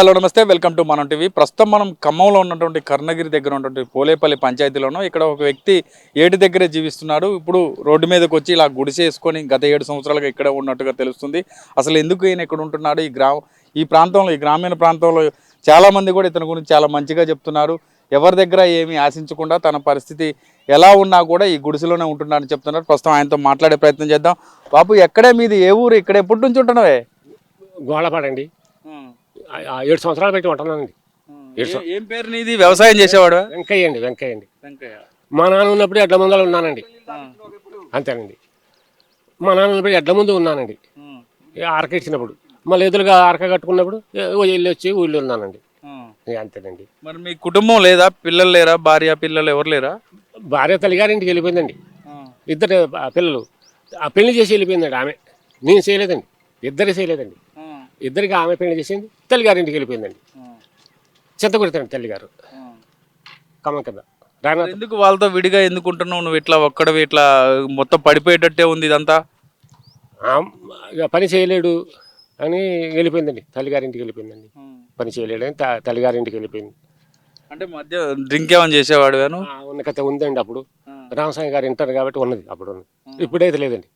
Hello నమస్తే. Welcome to Manam TV. ప్రస్తుతం మనం ఖమ్మంలో ఉన్నటువంటి కర్ణగిరి దగ్గర ఉన్నటువంటి పోలేపల్లి పంచాయతీలోనూ ఇక్కడ ఒక వ్యక్తి ఏటి దగ్గరే జీవిస్తున్నాడు. ఇప్పుడు రోడ్డు మీదకి వచ్చి ఇలా గుడిసేసుకొని గత ఏడు సంవత్సరాలుగా ఇక్కడ ఉన్నట్టుగా తెలుస్తుంది. అసలు ఎందుకు ఈయన ఇక్కడ ఉంటున్నాడు? ఈ గ్రామం ఈ ప్రాంతంలో ఈ గ్రామీణ ప్రాంతంలో చాలా మంది కూడా ఇతని గురించి చాలా మంచిగా చెప్తున్నారు. ఎవరి దగ్గర ఏమీ ఆశించకుండా తన పరిస్థితి ఎలా ఉన్నా కూడా ఈ గుడిసెలోనే ఉంటున్నాడని చెప్తున్నారు. ప్రస్తుతం ఆయనతో మాట్లాడే ప్రయత్నం చేద్దాం. బాబు ఎక్కడే మీది? ఏ ఊరు? ఇక్కడ ఎప్పటి నుంచి ఉంటున్నావే? గోళపాడండి. ఏడు సంవత్సరాలు పెట్టి ఉంటున్నానండి ఏ- ఏం పేరు నీది? వ్యవసాయం చేసేవాడు? వెంకయ్య అండి వెంకయ్య. అండి మా నాన్న ఉన్నప్పుడు ఎడ్ల ముందర ఉన్నానండి. అంతేనండి. మా నాన్న ఉన్నప్పుడు ఎడ్ల ముందు ఉన్నానండి. ఏ ఆరక ఇచ్చినప్పుడు. మళ్ళీ ఎదురుగా ఆరక కట్టుకున్నప్పుడు ఏ వెళ్ళి వచ్చి ఊళ్ళో ఉన్నానండి. ఇక అంతేనండి. మరి మీ కుటుంబం లేదా? పిల్లలు లేరా? భార్య పిల్లలు ఎవరు లేరా? భార్య తల్లిగారింటికి వెళ్ళిపోయిందండి. ఇద్దరు ఆ పిల్లలు. ఆ పెళ్ళి చేసి వెళ్ళిపోయిందండి ఆమె. నేను చేయలేదండి. ఇద్దరు చేయలేదండి. ఇద్దరికి ఆమె పెళ్ళి చేసింది తల్లిగారింటికి వెళ్ళిపోయిందండి. చింతకుడతాండి తల్లిగారు. కమ్మ కింద. రానా ఎందుకు వాళ్ళతో విడిగా ఎందుకు ఉంటున్నావు నువ్వు ఇట్లా ఒక్కడవి ఇట్లా మొత్తం పడిపోయేటట్టే ఉంది ఇదంతా? ఇక పని చేయలేడు అని వెళ్ళిపోయిందండి. తల్లిగారింటికి వెళ్ళిపోయిందండి. పని చేయలేడు అని తల్లిగారింటికి వెళ్ళిపోయింది. అంటే మధ్య డ్రింక్ ఏమైనా చేసేవాడు గాను ఉన్న కథ ఉందండి అప్పుడు. రామస్వామి గారు వింటారు కాబట్టి ఉన్నది అప్పుడు ఉన్నది ఇప్పుడైతే లేదండి.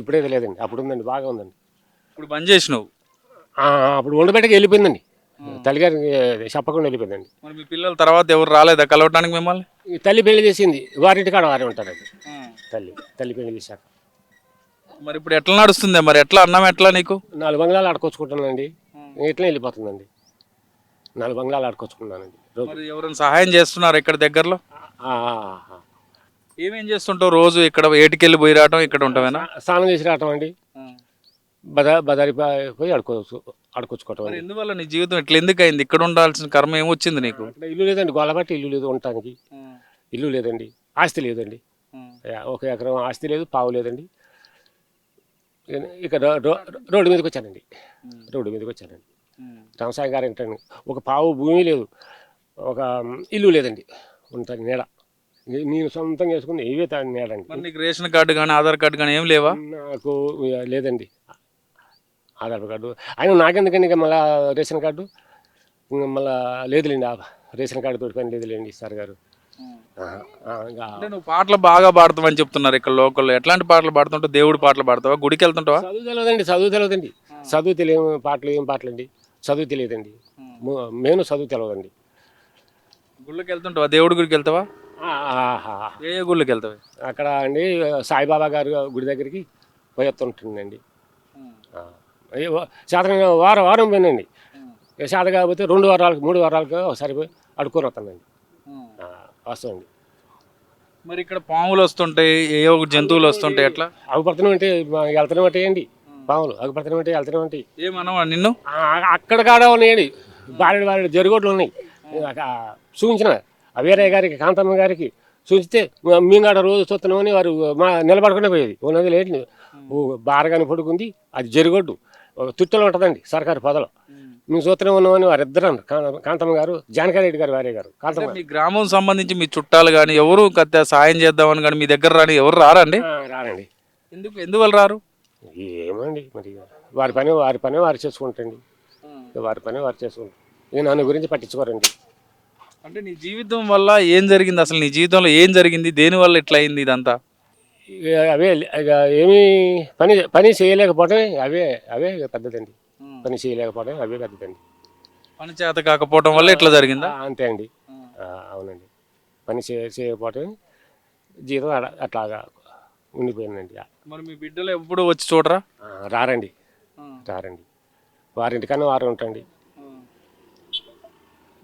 ఇప్పుడైతే లేదండి. అప్పుడు ఉందండి బాగా ఉందండి. ఇప్పుడు బంద్ చేసినావు. అప్పుడు ఉండబెట్టకి వెళ్ళిపోయిందండి. తల్లిగారికి చెప్పకుండా వెళ్ళిపోయిందండి. మరి మీ పిల్లల తర్వాత ఎవరు రాలేదా కలవటానికి మిమ్మల్ని? ఈ తల్లి పెళ్ళి చేసింది. వారింటి కాడ వారే ఉంటారు అది. తల్లి తల్లి పెళ్ళి చేశాక. మరి ఇప్పుడు ఎట్లా నడుస్తుంది? మరి ఎట్లా అన్నం ఎట్లా నీకు? నాలుగు బంగ్లాలు ఆడుకొచ్చుకుంటానండి ఇట్లా వెళ్ళిపోతుందండి? నాలుగు బంగ్లాలు ఆడుకొచ్చుకున్నానండి రోజు మరి ఎవరైనా సహాయం చేస్తున్నారు ఇక్కడ దగ్గరలో? ఆ, ఆ, ఆ. ఏమేం చేస్తుంటావు రోజు? ఇక్కడ ఏటికెళ్ళి పోయి రావటం ఇక్కడ ఉంటావేనా స్నానం చేసి రావటం అండి. బజా బజారి పో- పోయి ఆడుకోవచ్చు ఆడుకొచ్చుకోవటం ఎందువల్ల నీ జీవితం ఇట్లా ఎందుకు అయింది? ఇక్కడ ఉండాల్సిన కర్మ ఏమొచ్చింది నీకు? ఇల్లు లేదండి గోలబట్టి ఇల్లు లేదు ఉండటానికి ఇల్లు లేదండి ఆస్తి లేదండి. ఒక ఎకరం ఆస్తి లేదు పావు లేదండి. ఇక- రోడ్డు మీదకి వచ్చానండి. రోడ్డు మీదకి వచ్చానండి. వ్యవసాయ గారు ఏంటండి ఒక పావు భూమి లేదు ఒక ఇల్లు లేదండి ఉంటాను నీడ నేను సొంతంగా వేసుకుని ఏవే నీడండి నీకు రేషన్ కార్డు కానీ ఆధార్ కార్డు కానీ ఏం లేవా? నాకు లేదండి. ఆధార్ కార్డు. ఆయన నాకెందుకండి ఇక మళ్ళా రేషన్ కార్డు? ఇంక మళ్ళా లేదులేండి రేషన్ కార్డు తోటి పని లేదులేండి సార్ గారు. అంటే నువ్వు పాటలు బాగా పాడతావని చెప్తున్నారు ఇక్కడ లోకల్లో. ఎట్లాంటి పాటలు పాడుతుంటావు దేవుడి పాటలు పాడతావా? గుడికి వెళ్తుంటావా? చదువు తెలియదండి చదువు తెలియదండి చదువు తెలియ పాటలు ఏం పాటలు అండి చదువు తెలియదండి. ము- మెయిన్ చదువు తెలియదండి గుళ్ళకి వెళ్తుంటావా? దేవుడి గుడికి వెళ్తావా? ఏ గుళ్ళకి వెళ్తావా? అక్కడ అండి సాయిబాబా గారు గుడి దగ్గరికి పోయేస్తుంటుందండి. శాతం వారం వారం పోయినండి శాత కాకపోతే రెండు వారాలకు మూడు వారాలకు ఒకసారి పోయి అడుక్కొని వస్తానండి వస్తామండి మరి ఇక్కడ పాములు వస్తుంటాయి ఏ ఒక జంతువులు వస్తుంటాయి ఎట్లా అగుపడుతున్నాం అంటే వెళ్తున్నాం అంటే అండి పాములు. అగుపడుతున్నాం అంటే వెళ్తున్నాం అంటే ఏమన్నావా నిన్ను? అక్కడ కాడ ఉన్నాయండి. బారెడు బారెడు జరుగోట్లు ఉన్నాయి. చూపించిన. వీరయ్య గారికి కాంతమ్మ గారికి చూపిస్తే మ- మేము కాడ రోజు చూస్తున్నామని వారు మా నిలబడకుండా పోయేది. ఉన్నది లేదు బారగాని పడుకుంది అది జరుగొడ్డు ఒక తుట్టలో ఉంటుందండి సర్కారు పదలో. మేము చూస్తూనే ఉన్నామని వారిద్దరు అన్నారు కాంతమ్మ గారు జానకారెడ్డి గారు వారే గారు కాంతమ్మ మీ గ్రామం సంబంధించి మీ చుట్టాలు కానీ ఎవరు సాయం చేద్దామని కానీ మీ దగ్గర రాని ఎవరు రారండి? రారండి. ఎందుకు ఎందువల్ల రారు? ఏమండి మరి వారి పని వారి పని వారు చేసుకుంటండి వారి పని వారు చేసుకుంటారు. ఇక నన్ను గురించి పట్టించుకోరండి. అంటే నీ జీవితం వల్ల ఏం జరిగింది? అసలు నీ జీవితంలో ఏం జరిగింది? దేని వల్ల ఇట్లా అయింది ఇదంతా? అవే ఇక ఏమీ పని పని చేయలేకపోవడం అవే అవే పెద్దదండి. పని చేయలేకపోవడం అవే పెద్దదండి. పని చేత కాకపోవడం వల్ల ఇట్లా జరిగిందా? అంతే అండి. అవునండి. పని చే చేయకపోవడం జీతం అట్లాగా ఉండిపోయిందండి. మరి మీ బిడ్డలు ఎప్పుడు వచ్చి చూడరా? రారండి. రారండి. వారింటికన్నా వారు ఉంటాండి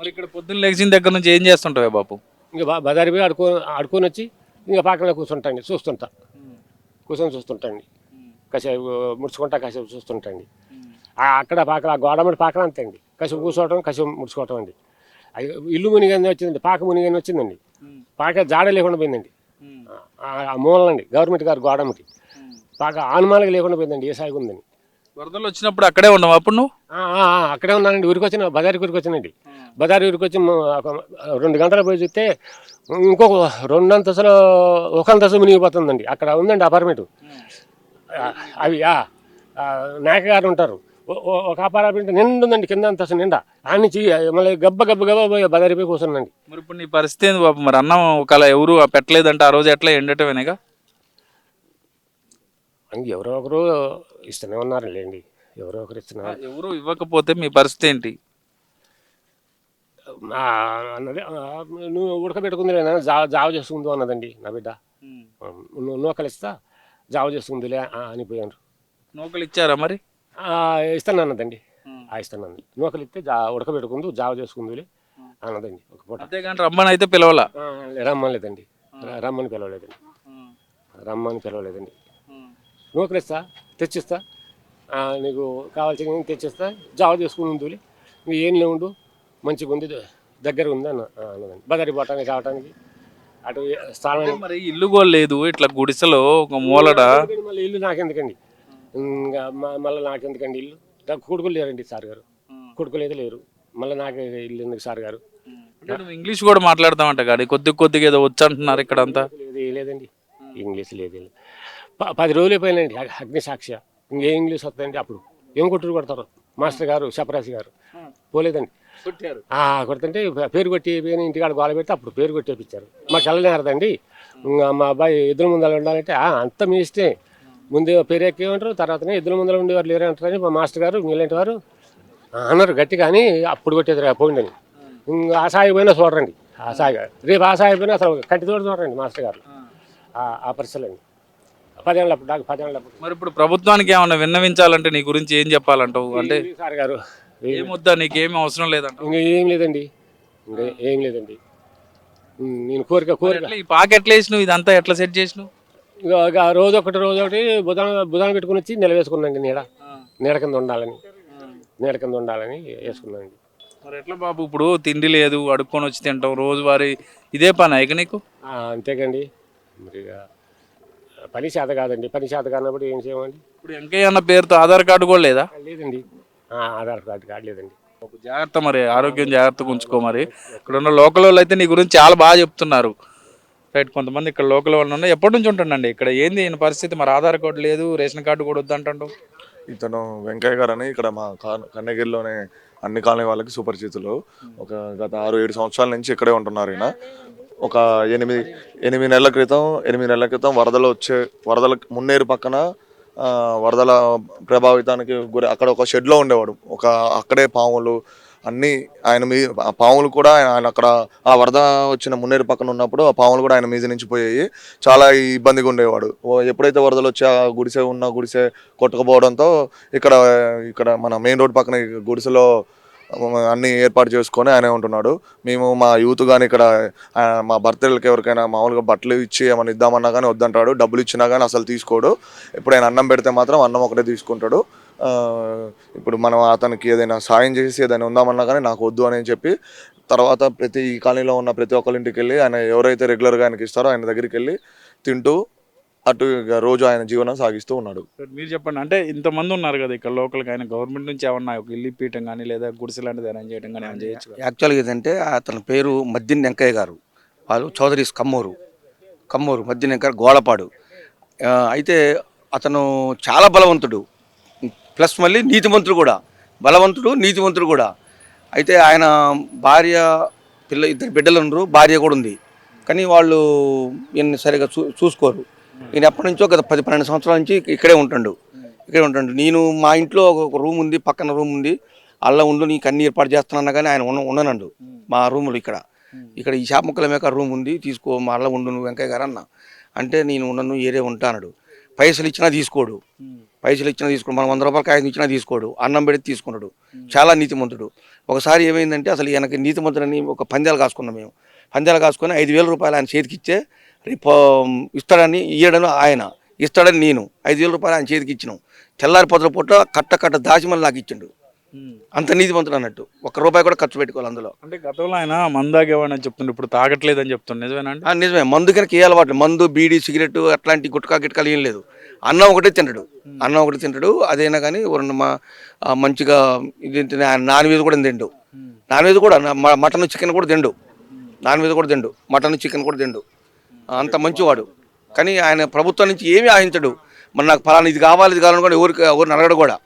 మరి ఇక్కడ పొద్దున్న లేచిన దగ్గర నుంచి ఏం చేస్తుంటావే బాపు? ఇంకా బజారు పోయి ఆడుకో ఆడుకొని వచ్చి ఇంకా పక్కన కూర్చుంటాండి చూస్తుంటా. కూర్చొని చూస్తుంటాండి. కాసేపు ముడుచుకుంటా కాసేపు చూస్తుంటండి. అక్కడ పాకల ఆ గోడ మీద పాకల అంతే అండి కాసేపు కూర్చోవటం కాసేపు ముడుచుకోవటం అండి. అది ఇల్లు మునిగానే వచ్చిందండి పాక మునిగానే వచ్చిందండి. పాక జాడ లేకుండా పోయిందండి. ఆ- మూలండి గవర్నమెంట్ గారు గోడమ్మకి పాక ఆనుమానగా లేకుండా పోయిందండి ఏ సాగు ఉందని. వరదలు వచ్చినప్పుడు అక్కడే ఉన్నావు అప్పుడు నువ్వు? అక్కడే ఉన్నానండి. ఊరికి వచ్చిన బజార్కి ఊరికి వచ్చినండి. బజార్ ఊరికి వచ్చి రెండు గంటలు పోయి చూస్తే ఇంకొక రెండు అంతస్తులు ఒక అంతస్తు మునిగిపోతుందండి. అక్కడ ఉందండి అపార్ట్మెంట్ అవి నాయక గారు ఉంటారు. ఒక అపార్ట్మెంట్ నిండు ఉందండి కింద అంతస్తు నిండా. ఆ నుంచి మళ్ళీ గబ్బ గబ్బ గబ్బ పోయి బజార్ పోయి కూర్చున్నాండి మరి ఇప్పుడు నీ పరిస్థితి ఏంది బాపు మరి అన్నం ఒకవేళ ఎవరు పెట్టలేదంటే ఆ రోజు ఎట్లా ఎండటమేనేగా? ఎవరో ఒకరు ఇస్తూనే ఉన్నారు లేండి ఎవరో ఒకరు ఇస్తున్నారు ఎవరు ఇవ్వకపోతే మీ పరిస్థితి ఏంటి? అన్నది నువ్వు ఉడకబెట్టుకుందిలే నాన్న, జావ చేసుకుందు అన్నదండి నా బిడ్డ. నువ్వు నూకలు ఇస్తా జావ చేసుకుందిలే అనిపోయాను నూకలు ఇచ్చారా మరి? ఇస్తాను అన్నదండి. ఆ, ఇస్తాను అన్నది. నూకలు ఇస్తే జా ఉడకబెట్టుకుందు జావ చేసుకుందులే అన్నదండి ఒక పూట. అంతేగాని రమ్మని అయితే పిలవాలా? ఆ, రమ్మనలేదండి. ర- రమ్మని పిలవలేదండి. రమ్మని పిలవలేదండి. నూకలు ఇస్తా తెచ్చిస్తా. నీకు కావాల్సిన తెచ్చిస్తా. జావ చేసుకుందులే నువ్వు ఏం లేవుండు మంచిగా ఉంది. దగ్గర ఉంది అన్న అన్నదండి బదారి పోవటానికి రావటానికి. అటు స్థానం మరి ఇల్లు కూడా లేదు. ఇట్లా గుడిసెలో ఒక మూలడ. మళ్ళీ ఇల్లు నాకెందుకండి? ఇంకా మళ్ళీ నాకెందుకండి ఇల్లు? నాకు కొడుకులు లేరండి సార్ గారు. కొడుకులు అయితే లేరు. మళ్ళీ నాకు ఇల్లు ఎందుకు సార్ గారు? ఇంగ్లీష్ కూడా మాట్లాడతామంట కానీ కొద్ది కొద్దిగా ఏదో వచ్చు అంటున్నారు ఇక్కడ అంతా లేదు లేదండి. ఇంగ్లీష్ లేదు. పది రోజులు అయిపోయినండి అగ్- అగ్నిసాక్షి ఇంకే ఇంగ్లీష్ వస్తుందండి అప్పుడు. ఏం కొట్టుడు కొడతారు? మాస్టర్ గారు చపరాసి గారు. పోలేదండి. కొడుతుంటే పేరు కొట్టి ఇంటికాడ గోల పెడితే అప్పుడు పేరు కొట్టేపించారు మాకు వెళ్ళనేరదండి ఇంకా మా అబ్బాయి ఎదురు ముందర ఉండాలంటే "ఆ, అంత మీ ఇష్టే ముందు పేరు ఎక్కేమంటారు తర్వాతనే ఎదురు ముందర ఉండేవారు లేరు అంటారని మా మాస్టర్ గారు మీలాంటి వారు అన్నారు గట్టి కానీ అప్పుడు కొట్టేది పోయిందని. ఇంకా ఆ సాయి పోయినా చూడరండి. ఆ సాయి రేపు ఆ సాయి పోయినా అసలు కంటి తోడు చూడరండి మాస్టర్ గారు. ఆ- ఆ పరిస్థితులు అండి పదేళ్ళప్పుడు నాకు పదేళ్ళప్పుడు. మరి ఇప్పుడు ప్రభుత్వానికి ఏమన్నా విన్నవించాలంటే నీ గురించి ఏం చెప్పాలంటావు? అంటే సార్ గారు ఏం వద్దా? నీకేమీ అవసరం లేదంట. ఇంకా ఏం లేదండి. ఇంకా ఏం లేదండి. ఉమ్, నేను కోరిక కోరిక. ఎట్లా? ఈ పాకెట్లు వేసినావు? ఇదంతా ఎట్లా సెట్ చేసినావు? ఇక రోజు ఒకటి రోజు ఒకటి బుధాన బుధాన పెట్టుకుని వచ్చి నిలవేసుకున్నాండి నీడ. నీడ కింద ఉండాలని. నీడ కింద ఉండాలని వేసుకున్నానండి. మరి ఎట్లా బాబు? ఇప్పుడు తిండి లేదు అడుక్కొని వచ్చి తింటాం రోజువారీ. ఇదే పని ఇక నీకు? ఆ, అంతేకండి. మరి ఇక పని చేత కాదండి. పని చేత కానప్పుడు ఏం చేయమండి? ఇప్పుడు వెంకయ్య అన్న పేరుతో ఆధార్ కార్డు కూడా లేదా? లేదండి. ఆ, ఆధార్ కార్డు కార్డు లేదండి. ఒక జాగ్రత్త మరి ఆరోగ్యం జాగ్రత్తగా ఉంచుకో మరి. ఇక్కడ ఉన్న లోకల్ వాళ్ళు అయితే నీ గురించి చాలా బాగా చెప్తున్నారు. రైట్ కొంతమంది ఇక్కడ లోకల్ వాళ్ళు ఉన్నారు ఎప్పటి నుంచి ఉంటుండండి? ఇక్కడ ఏంది ఈయన పరిస్థితి? మరి ఆధార్ కార్డు లేదు రేషన్ కార్డు కూడా వద్దంటాడు. ఇతను వెంకయ్య గారు అని ఇక్కడ మా కా- కన్నగిరిలోనే అన్ని కాలనీ వాళ్ళకి సుపరిచితులు ఒక గత ఆరు ఏడు సంవత్సరాల నుంచి ఇక్కడే ఉంటున్నారు ఈయన. ఒక ఎనిమిది ఎనిమిది నెలల క్రితం ఎనిమిది నెలల క్రితం వరదలు వచ్చే వరదల మున్నేరు పక్కన వరదల ప్రభావితానికి గురి అక్కడ ఒక షెడ్లో ఉండేవాడు. ఒక అక్కడే పాములు అన్నీ ఆయన మీ ఆ పాములు కూడా ఆయన అక్కడ ఆ వరద వచ్చిన మున్నేరు పక్కన ఉన్నప్పుడు ఆ పాములు కూడా ఆయన మీద నుంచి పోయాయి. చాలా ఇబ్బందిగా ఉండేవాడు. ఓ ఎప్పుడైతే వరదలు వచ్చి ఆ గుడిసె ఉన్న గుడిసె కొట్టుకుపోవడంతో ఇక్కడ ఇక్కడ మన మెయిన్ రోడ్ పక్కన గుడిసెలో అన్ని ఏర్పాటు చేసుకొని ఆయనే ఉంటున్నాడు. మేము మా యూత్ కానీ ఇక్కడ మా బర్త్డేలకి ఎవరికైనా మామూలుగా బట్టలు ఇచ్చి ఏమైనా ఇద్దామన్నా కానీ వద్దంటాడు. డబ్బులు ఇచ్చినా కానీ అసలు తీసుకోడు. ఇప్పుడు ఆయన అన్నం పెడితే మాత్రం అన్నం ఒకటే తీసుకుంటాడు. ఇప్పుడు మనం అతనికి ఏదైనా సాయం చేసి ఏదైనా ఉందామన్నా కానీ నాకు వద్దు అని చెప్పి తర్వాత ప్రతి ఈ కాలనీలో ఉన్న ప్రతి ఒక్కరి ఇంటికి వెళ్ళి ఆయన ఎవరైతే రెగ్యులర్గా ఆయనకి ఇస్తారో ఆయన దగ్గరికి వెళ్ళి తింటూ అటు ఇక రోజు ఆయన జీవనం సాగిస్తూ ఉన్నాడు. సార్ మీరు చెప్పండి అంటే ఇంతమంది ఉన్నారు కదా ఇక్కడ లోకల్గా ఆయన గవర్నమెంట్ నుంచి ఏమన్నా ఒక ఇల్లు ఇప్పించడం కానీ లేదా గుడిసె లాంటిది అరేంజ్ చేయడం కానీ ఏమైనా చేయొచ్చు? యాక్చువల్గా ఏంటంటే అతని పేరు మద్దిన్ వెంకయ్య గారు. వాళ్ళు చౌదరీస్ కమ్మూరు కమ్మూరు మద్దిన్ వెంకయ్య గోళపాడు. అయితే అతను చాలా బలవంతుడు. ప్లస్ మళ్ళీ నీతిమంతుడు కూడా. బలవంతుడు నీతిమంతుడు కూడా. అయితే ఆయన భార్య పిల్ల ఇద్దరు బిడ్డలు ఉండరు భార్య కూడా ఉంది. కానీ వాళ్ళు ఈయన్ని సరిగా చూ చూసుకోరు. ఈయన ఎప్పటి నుంచో గత పది పన్నెండు సంవత్సరాల నుంచి ఇక్కడే ఉంటుండు. ఇక్కడే ఉంటాడు. నేను మా ఇంట్లో ఒక రూమ్ ఉంది పక్కన రూమ్ ఉంది. అల్ల ఉండు నీకు అన్ని ఏర్పాటు చేస్తానన్నా కానీ ఆయన ఉన్న ఉండనండు. మా రూములు ఇక్కడ. ఇక్కడ ఈ షాప్ ముక్కల మేక రూమ్ ఉంది తీసుకో మా అల్ల ఉండు నువ్వు వెంకయ్య గారు అన్న. అంటే నేను ఉండను ఏరే ఉంటానడు పైసలు ఇచ్చినా తీసుకోడు. పైసలు ఇచ్చినా తీసుకోడు. మనం వంద రూపాయలు కాయలు ఇచ్చినా తీసుకోడు. అన్నం పెడితే తీసుకున్నాడు చాలా నీతిమంతుడు. ఒకసారి ఏమైందంటే అసలు ఈయనకి నీతిమంతుడని ఒక పందాలు కాసుకున్నాం మేము. పందాలు కాసుకొని ఐదు వేల రూపాయలు ఆయన చేతికిచ్చే ఇస్తాడని ఇయ్యడని ఆయన. ఇస్తాడని నేను. ఐదు వేల రూపాయలు ఆయన చేతికి ఇచ్చినాం. తెల్లారి పొద్దుల పూట కట్ట కట్ట దాచి మళ్ళీ నాకు ఇచ్చిండు. అంత నీతిమంతుడు అన్నట్టు. ఒక్క రూపాయి కూడా ఖర్చు పెట్టుకోవాలి అందులో. అంటే గతంలో ఆయన మందాగేవాడని చెప్తుండే ఇప్పుడు తాగట్లేదని చెప్తుండే. నిజమేనండి ఆ, నిజమే. మందు కనుక ఏ మందు బీడీ సిగరెట్ అట్లాంటి గుట్కా గిట్కాలు ఏం లేదు. అన్నం ఒకటే తింటాడు. అన్నం ఒకటి తింటాడు. అదైనా కానీ రెండు మా మంచిగా ఇది నాన్ వెజ్ కూడా తిండు. నాన్ వెజ్ కూడా మటన్ చికెన్ కూడా తిండు. నాన్ వెజ్ కూడా తిండు. మటన్ చికెన్ కూడా తిండు. అంత మంచివాడు. కానీ ఆయన ప్రభుత్వం నుంచి ఏమీ ఆశించడు. మరి నాకు ఫలానా ఇది కావాలి ఇది కావాలని కూడా ఎవరికి ఎవరిని అడగడు కూడా.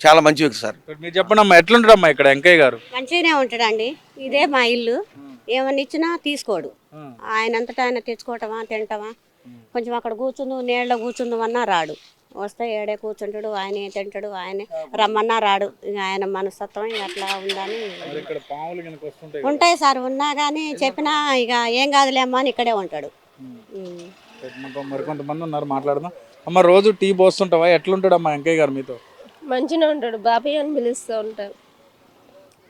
చాలా మంచి వ్యక్తి సార్. మీరు చెప్పండి అమ్మా ఎట్లుంటాడమ్మా ఇక్కడ వెంకయ్య గారు? మంచిగానే ఉంటాడండి. ఇదే మా ఇల్లు. ఏమన్నా ఇచ్చినా తీసుకోడు. ఆయనంతటా ఆయన తెచ్చుకోవటమా తింటామా కొంచెం అక్కడ కూర్చుందు నీళ్ళలో కూర్చుందామన్నా రాడు. వస్తే ఏడే కూర్చుంటాడు ఆయనే తింటాడు ఆయనే రమ్మన్నా రాడు. ఇక ఆయన మనస్తత్వం ఇక అట్లా ఉందని ఉంటాయి సార్ ఉన్నా కానీ చెప్పినా ఇక ఏం కాదులేమ్మా అని ఇక్కడే ఉంటాడు. ఉమ్. మరి- మరి కొంతమంది ఉన్నారు మాట్లాడదాం. అమ్మ రోజు టీ పోస్తుంటావా? ఎట్లుంటాడమ్మా వెంకయ్య గారు మీతో? మంచిగా ఉంటాడు బాబాయ్ అని పిలుస్తూ ఉంటారు.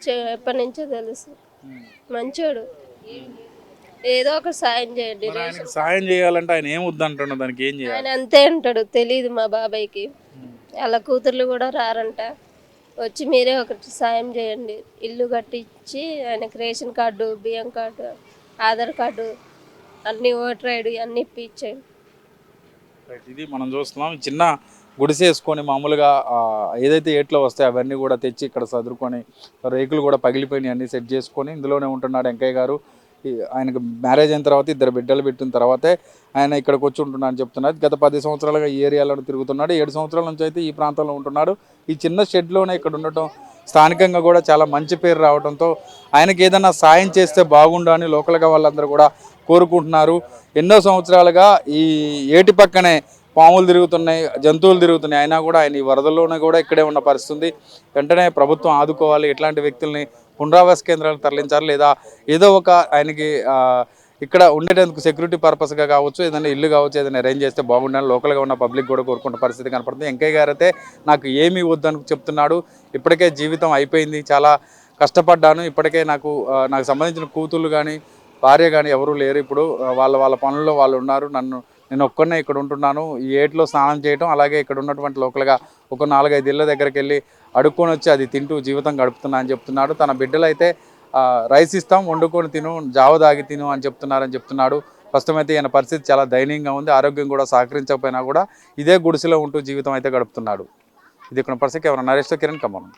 చే- ఎప్పటి నుంచో తెలుసు. మంచోడు. ఏదో ఒక సాయం చేయండి మరి ఆయనకి సాయం చేయాలంటే ఆయన ఏం వద్దంటున్నాడు దానికి ఏం చేయాలి? ఆయన అంతే అంటాడు తెలియదు మా బాబాయ్కి. అలా కూతుర్లు కూడా రారంట. వచ్చి మీరే ఒకటి సాయం చేయండి. ఇల్లు కట్టించి ఆయనకి రేషన్ కార్డు బియ్యం కార్డు ఆధార్ కార్డు అన్ని ఓటర్ ఐడి అన్ని ఇప్పించేయండి. రైట్, ఇది మనం చూస్తున్నాం. చిన్న గుడిసె వేసుకొని మామూలుగా ఆ, ఏదైతే ఏట్లో వస్తాయో అవన్నీ కూడా తెచ్చి ఇక్కడ చదువుకొని రేకులు కూడా పగిలిపోయినాయి అన్ని సెట్ చేసుకొని ఇందులోనే ఉంటున్నాడు వెంకయ్య గారు. ఆయనకు మ్యారేజ్ అయిన తర్వాత ఇద్దరు బిడ్డలు పెట్టిన తర్వాతే ఆయన ఇక్కడికి వచ్చి ఉంటున్నా అని చెప్తున్నారు గత పది సంవత్సరాలుగా ఈ ఏరియాలో తిరుగుతున్నాడు. ఏడు సంవత్సరాల నుంచి అయితే ఈ ప్రాంతంలో ఉంటున్నాడు. ఈ చిన్న షెడ్లోనే ఇక్కడ ఉండటం స్థానికంగా కూడా చాలా మంచి పేరు రావడంతో ఆయనకి ఏదైనా సాయం చేస్తే బాగుండు అని లోకల్గా వాళ్ళందరూ కూడా కోరుకుంటున్నారు. ఎన్నో సంవత్సరాలుగా ఈ ఏటి పక్కనే పాములు తిరుగుతున్నాయి జంతువులు తిరుగుతున్నాయి. అయినా కూడా ఆయన ఈ వరదల్లోనే కూడా ఇక్కడే ఉన్న పరిస్థితి. వెంటనే ప్రభుత్వం ఆదుకోవాలి. ఇట్లాంటి వ్యక్తుల్ని పునరావాస కేంద్రాలకు తరలించాలి లేదా ఏదో ఒక ఆయనకి ఇక్కడ ఉండేటందుకు సెక్యూరిటీ పర్పస్గా కావచ్చు ఏదైనా ఇల్లు కావచ్చు ఏదైనా అరేంజ్ చేస్తే బాగుండాలి లోకల్గా ఉన్న పబ్లిక్ కూడా కోరుకున్న పరిస్థితి కనపడుతుంది. వెంకయ్య గారు అయితే నాకు ఏమీ వద్దని చెప్తున్నాడు. ఇప్పటికే జీవితం అయిపోయింది. చాలా కష్టపడ్డాను. ఇప్పటికే నాకు నాకు సంబంధించిన కూతుళ్ళు కానీ భార్య కానీ ఎవరూ లేరు. ఇప్పుడు వాళ్ళ వాళ్ళ పనుల్లో వాళ్ళు ఉన్నారు. నన్ను నేను ఒక్కనే ఇక్కడ ఉంటున్నాను. ఈ ఏట్లో స్నానం చేయటం అలాగే ఇక్కడ ఉన్నటువంటి లోకల్గా ఒక నాలుగైదు ఇళ్ళ దగ్గరికి వెళ్ళి అడుక్కొని వచ్చి అది తింటూ జీవితం గడుపుతున్నా అని చెప్తున్నాడు. తన బిడ్డలు అయితే రైస్ ఇస్తాం వండుకొని తిను జావ తాగి తిను అని చెప్తున్నారని చెప్తున్నాడు. ప్రస్తుతం అయితే ఈయన పరిస్థితి చాలా దయనీయంగా ఉంది. ఆరోగ్యం కూడా సహకరించకపోయినా కూడా ఇదే గుడిసెలో ఉంటూ జీవితం అయితే గడుపుతున్నాడు. ఇది ఇక్కడ పరిస్థితి. ఎవరైనా నరేష్ కిరణ్ కమ్మను